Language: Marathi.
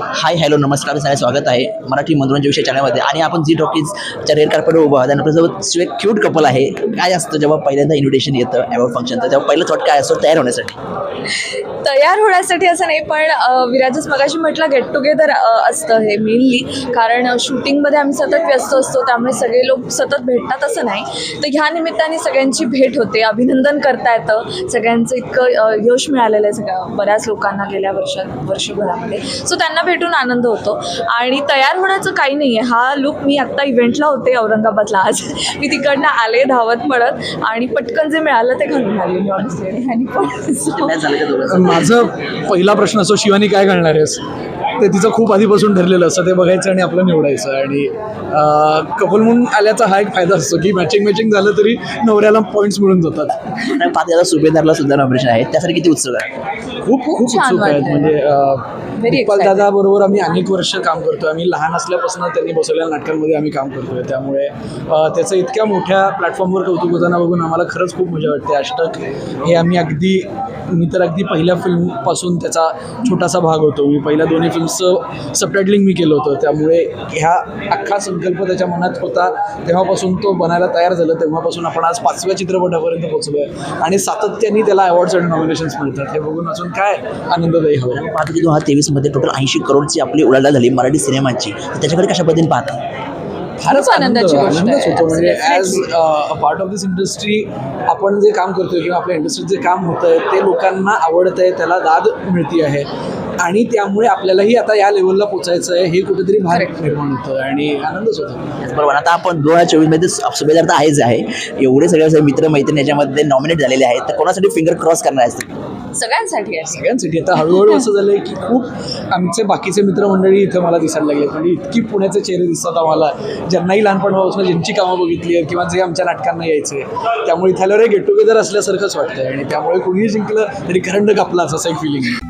हाय हॅलो नमस्कार सगळ्यांना स्वागत आहे मराठी मनोरंजन विषय चॅनलमध्ये. आणि आपण जी टॉकीजच्या रेड कार्पेटवर उभं आहोत. आणि आपल्यासोबत एक क्यूट कपल आहे. काय असतं जेव्हा पहिल्यांदा इन्व्हिटेशन येतं अवॉर्ड फंक्शनचं तेव्हा पहिलं थॉट काय असतो? तयार होण्यासाठी. तयार होण्यासाठी असं नाही पण विराजच मगाशी म्हटलं गेट टुगेदर असतं हे मेनली कारण शूटिंगमध्ये आम्ही सतत व्यस्त असतो त्यामुळे सगळे लोक सतत भेटतात असं नाही. तर ह्या निमित्ताने सगळ्यांची भेट होते अभिनंदन करता येतं. सगळ्यांचं इतकं यश मिळालेलं आहे सगळ्या बऱ्याच लोकांना गेल्या वर्षात वर्षभरामध्ये. सो त्यांना भेटून आनंद होतो. आणि तयार होण्याचं काही नाही आहे हा लुक मी आत्ता इव्हेंटला होते औरंगाबादला आज. मी तिकडनं आले धावत पडत आणि पटकन जे मिळालं ते घालून आले. आणि माझं पहिला प्रश्न असतो शिवानी काय घालणार आहेस? ते तिचं खूप आधीपासून ठरलेलं असतं. ते बघायचं आणि आपलं निवडायचं. आणि कपल म्हणून आल्याचा हा एक फायदा असतो की मॅचिंग मॅचिंग झालं तरी नवऱ्याला पॉईंट्स मिळून जातात. आणि पाच याला सुभेदारला सुद्धा नॉमिनेशन आहे. त्यासाठी किती उत्सुक आहे? खूप खूप उत्सुक आहेत. म्हणजे. दादा बरोबर आम्ही अनेक वर्ष काम करतोय. आम्ही लहान असल्यापासून त्यांनी बसवलेल्या नाटकांमध्ये आम्ही काम करतोय. त्यामुळे अ, त्याचं इतक्या मोठ्या प्लॅटफॉर्मवर कौतुक होताना बघून आम्हाला खरंच खूप मजा वाटते. अष्टक हे आम्ही अगदी मी तर अगदी पहिल्या फिल्मपासून त्याचा छोटासा भाग होतो. मी पहिल्या दोन्ही फिल्मचं सबटायटलिंग मी केलं होतं. त्यामुळे ह्या अख्खा संकल्प त्याच्या मनात होता. तेव्हापासून तो बनायला तयार झालं. तेव्हापासून आपण आज पाचव्या चित्रपटापर्यंत पोहोचलो आहे आणि सातत्याने त्याला अवॉर्ड्स आणि नॉमिनेशन्स मिळतात. हे बघून अजून काय आनंददायी हवं? पाहतो की दोन हजार तेवीसमध्ये टोटल ऐंशी करोडची आपली उलाढाल झाली मराठी सिनेमाची. त्याच्याकडे कशा पद्धतीने पाहता? फारच आनंदाची गोष्ट आनंदच आहे. होतो. म्हणजे. As a part of this industry आपण जे काम करतोय किंवा आपल्या इंडस्ट्रीत जे काम होतं आहे ते लोकांना आवडत आहे त्याला दाद मिळती आहे. आणि त्यामुळे आपल्यालाही आता या लेवलला पोचायचं आहे हे कुठेतरी भार निर्माण होतं आणि आनंदच होतो. त्याचबरोबर आता आपण दोन हजार चोवीसमध्ये सुभेदार तर आहेच आहे. एवढे सगळे मित्र मैत्रिणी याच्यामध्ये नॉमिनेट झालेले आहेत. तर कोणासाठी फिंगर क्रॉस करणार असतील सगळ्यांसाठी आहे. सगळ्यांसाठी. आता हळूहळू असं झालं आहे की खूप आमचे बाकीचे मित्रमंडळी इथं मला दिसायला लागले. म्हणजे इतकी पुण्याचे चेहरे दिसतात आम्हाला. ज्यांनाही लहानपणापासून ज्यांची कामं बघितली आहेत किंवा जे आमच्या नाटकांना यायचे त्यामुळे इथे गेट टुगेदर असल्यासारखंच वाटतंय. आणि त्यामुळे कुणीही जिंकलं तरी करंड कापलाच असं एक फिलिंग आहे.